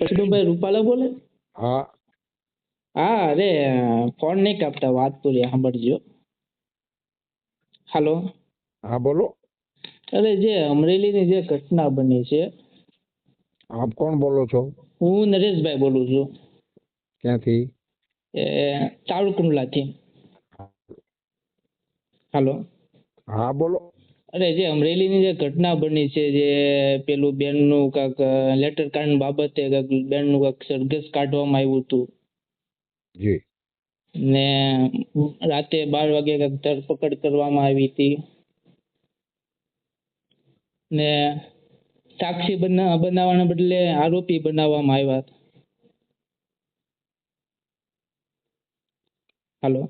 કૃષ્ણભાઈ રૂપાલા બોલે? હા. હા અરે ફોન નહીં કાપતા વાત પૂરી સાંભળજો. હાલો. હા બોલો. અરે જે અમરેલીની જે ઘટના બની છે આપ કોણ બોલો છો? હું નરેશભાઈ બોલું છું. ક્યાંથી? એ તાળકુંડલાથી હાલો. હા બોલો. અરે જે અમરેલીની જે ઘટના બની છે જે પેલું બેનનું કાંક લેટર કાર્ડ બાબતે કાંક બેનનું કાંક સરઘસ કાઢવામાં આવ્યું હતું. જી. ને રાતે બાર વાગે કાંઈક ધરપકડ કરવામાં આવી હતી. ને સાક્ષી બના બનાવવાના બદલે આરોપી બનાવવામાં આવ્યા. હાલો?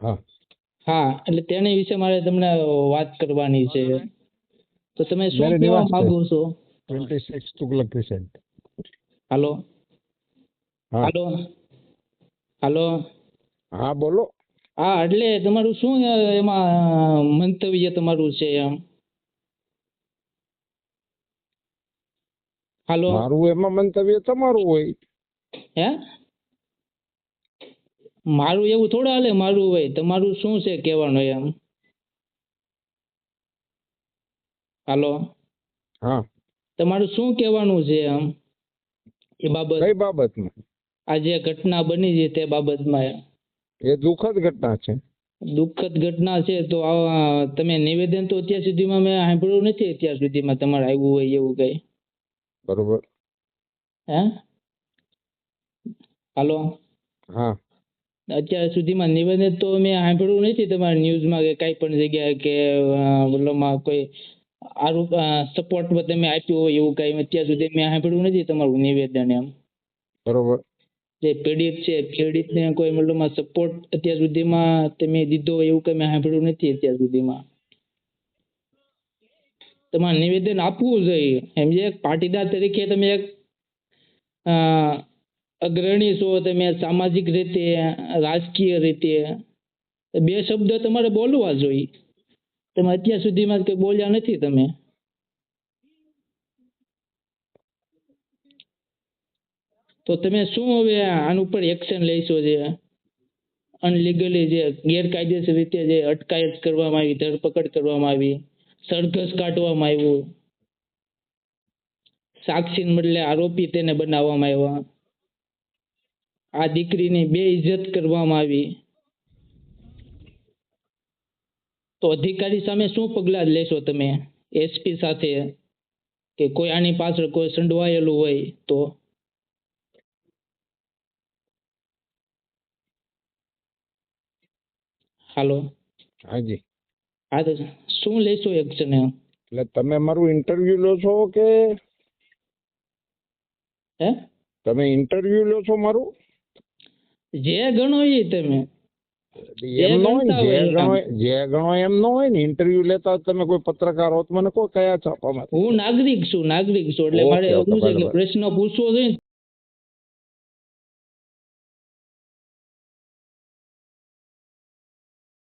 હા. હા. એટલે તેની વિશે મારે તમને વાત કરવાની છે. તો તમે શું કહેવા માંગો છો? Twenty six Tughlaq crescent hello. હા. હાલો. હાલો. હા બોલો. હા એટલે તમારું શું એમાં મંતવ્ય તમારું છે એમ? હાલો. મારું એમાં મંતવ્ય તમારું હોય. હે? મારું એવું થોડું હાલે મારું હોય તમારું શું છે કહેવાનું એમ? હાલો? હા. તમારું શું કહેવાનું છે એમ? એ બાબત. કઈ બાબતમાં? આ જે ઘટના બની છે તે બાબતમાં એ દુઃખદ ઘટના છે. દુઃખદ ઘટના છે તો તમે નિવેદન તો અત્યાર સુધીમાં મેં સાંભળ્યું નથી અત્યાર સુધીમાં તમારે આવ્યું હોય એવું કઈ? બરોબર. હે? હાલો? હા. અત્યાર સુધીમાં નિવેદન તો મેં સાંભળ્યું નથી તમારા ન્યૂઝમાં કે કાંઈ પણ જગ્યાએ કે ઓલામાં કોઈ આરોપ સપોર્ટ તમે આપ્યું હોય એવું કાંઈ અત્યાર સુધી મેં સાંભળ્યું નથી તમારું નિવેદન એમ. બરોબર. જે પીડિત છે પીડિતને કોઈ મતલબમાં સપોર્ટ અત્યાર સુધીમાં તમે દીધો હોય એવું કંઈ મેં સાંભળ્યું નથી અત્યાર સુધીમાં. તમારે નિવેદન આપવું જોઈએ. એમ જે પાટીદાર તરીકે તમે એક અગ્રણી છો તમે સામાજિક રીતે, રાજકીય રીતે? બે શબ્દ તમારે બોલવા જોઈએ. તમે અત્યાર સુધીમાં કંઈ બોલ્યા નથી તમે? તો તમે શું હવે આના ઉપર એક્શન લેશો જે? અનલીગલી જે ગેરકાયદેસર રીતે જે અટકાયત કરવામાં આવી, ધરપકડ કરવામાં આવી, સરઘસ કાઢવામાં આવ્યું, સાક્ષી બદલે આરોપી તેને બનાવવામાં આવ્યા. આ દીકરીની બે ઇજ્જત કરવામાં આવી. તો અધિકારી સામે શું પગલાં લેશો તમે? એસપી સાથે કે કોઈ આની પાછળ કોઈ સંડવાયેલું હોય તો? હાલો. હાજી. હા તો શું લેશો એક્શન? એટલે તમે મારું ઇન્ટરવ્યુ લો છો કે? હે? તમે ઇન્ટરવ્યુ લો છો મારું? જે ગણો એ તમે. જે હોય ને જે ગણો એમ ન હોય ને ઇન્ટરવ્યુ લેતા તમે કોઈ પત્રકાર હો તો મને કહો કયા છાપામાં. હું નાગરિક છું નાગરિક છું એટલે મારે શું છે કે પ્રશ્ન પૂછવો જોઈએ